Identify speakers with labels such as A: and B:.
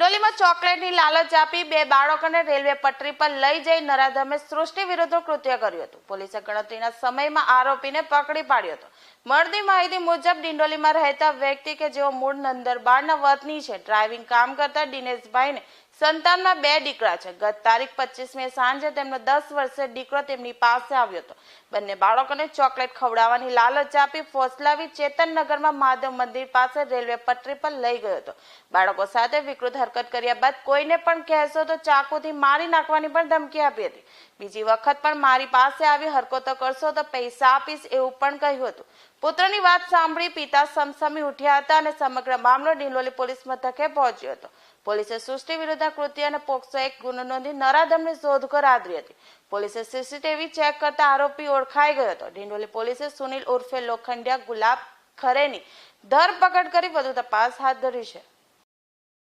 A: પૈસાની લાલચ આપી બે બાળકોને રેલવે પટરી પર લઈ જઈ નરાધમે સૃષ્ટિ વિરુદ્ધ કૃત્ય કર્યું હતું. પોલીસે ગણતરીના સમયમાં આરોપીને પકડી પાડ્યો હતો. મળતી માહિતી મુજબ ડિંડોલીમાં રહેતા વ્યક્તિ કે જેઓ મૂળ નંદરબારના વતની છે, ડ્રાઇવિંગ કામ કરતા દિનેશભાઈને સંતાનમાં બે દીકરા છે. ગત તારીખ પચીસ મે સાંજે તેમનો દસ વર્ષે દીકરો તેમની પાસે આવ્યો હતો. બંને બાળકોને ચોકલેટ ખવડાવવાની લાલચ આપી ફોસલાવી ચેતનનગરમાં મહાદેવ મંદિર પાસે રેલવે પટરી પર લઈ ગયો હતો. બાળકો સાથે વિકૃત હરકત કર્યા બાદ કોઈને પણ કહેશો તો ચાકુથી મારી નાખવાની પણ ધમકી આપી હતી. બીજી વખત પણ મારી પાસે આવી હરકતો કરશો તો પૈસા આપીશ એવું પણ કહ્યું હતું. પુત્રની વાત સાંભળી પિતા સમસમી ઉઠ્યા હતા અને સમગ્ર મામલો ડિંડોલી પોલીસ મથકે પહોંચ્યો હતો. પોલીસે સૃષ્ટિ વિરુદ્ધ કૃત્ય અને પોક્સો એક ગુનો નોંધી નરાધમની શોધખોળ આદરી હતી. પોલીસે સીસીટીવી ચેક કરતા આરોપી ઓળખાઈ ગયો હતો. ઢીંડોલી પોલીસે સુનિલ ઉર્ફે લોખંડિયા ગુલાબ ખરેની ધરપકડ કરી વધુ તપાસ હાથ ધરી છે.